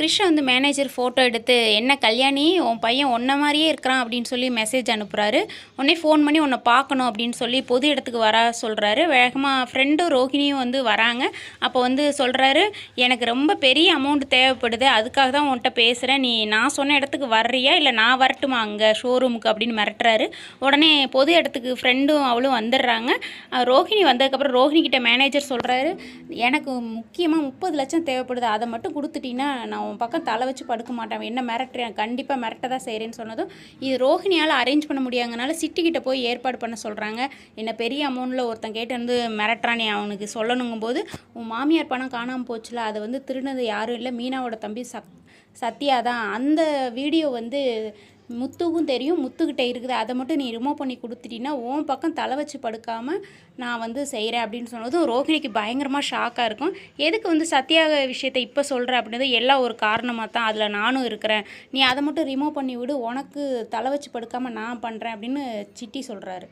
கிருஷ்ண வந்து manager photo எடுத்து என்ன கல்யாணி? உன் பையன் ஒன்றை மாதிரியே இருக்கிறான் அப்படின்னு சொல்லி மெசேஜ் அனுப்புகிறாரு உடனே ஃபோன் பண்ணி உன்னை பார்க்கணும் அப்படின்னு சொல்லி பொது இடத்துக்கு வர சொல்கிறாரு வேகமாக ஃப்ரெண்டும் ரோஹிணியும் வந்து வராங்க. அப்போ வந்து சொல்கிறாரு எனக்கு ரொம்ப பெரிய அமௌண்ட் தேவைப்படுது. அதுக்காக தான் உன்கிட்ட பேசுகிறேன் நீ நான் சொன்ன இடத்துக்கு வர்றியா? இல்லை நான் வரட்டுமா அங்கே ஷோரூமுக்கு அப்படின்னு மிரட்டுறாரு. உடனே பொது இடத்துக்கு ஃப்ரெண்டும் அவளும் வந்துடுறாங்க. ரோஹிணி வந்ததுக்கப்புறம் ரோஹிணி கிட்ட மேனேஜர் சொல்கிறாரு எனக்கு முக்கியமாக முப்பது லட்சம் தேவைப்படுது. அதை மட்டும் கொடுத்துட்டீங்கன்னா நான் பக்கம் தலை வச்சு படுக்க மாட்டான். என்ன மிரட்டுறேன் கண்டிப்பாக மிரட்ட தான் செய்கிறேன்னு சொன்னதும் இது ரோஹிணியால் அரேஞ்ச் பண்ண முடியாதனால சிட்டிக்கிட்ட போய் ஏற்பாடு பண்ண சொல்கிறாங்க என்ன பெரிய அமௌண்ட்டில் ஒருத்தன் கேட்டு வந்து மிரட்டுறானே அவனுக்கு சொல்லணுங்கும் போது உன் மாமியார் பணம் காணாமல் போச்சுல அதை வந்து திருடினது யாரும் இல்லை. மீனாவோட தம்பி சக் சத்யா தான். அந்த வீடியோ வந்து முத்துக்கும் தெரியும் முத்துக்கிட்ட இருக்குது. அதை மட்டும் நீ ரிமூவ் பண்ணி கொடுத்துட்டீங்கன்னா உன் பக்கம் தலை வச்சு படுக்காமல் நான் வந்து செய்கிறேன் அப்படின்னு சொன்னதும் ரோஹிணிக்கு பயங்கரமாக ஷாக்காக இருக்கும். எதுக்கு வந்து சத்யா விஷயத்தை இப்போ சொல்கிற அப்படின்றது எல்லாம் ஒரு காரணமாக தான் அதில் நானும் இருக்கிறேன். நீ அதை மட்டும் ரிமூவ் பண்ணி விடு உனக்கு தலை வச்சு படுக்காமல் நான் பண்ணுறேன் அப்படின்னு சிட்டி சொல்கிறாரு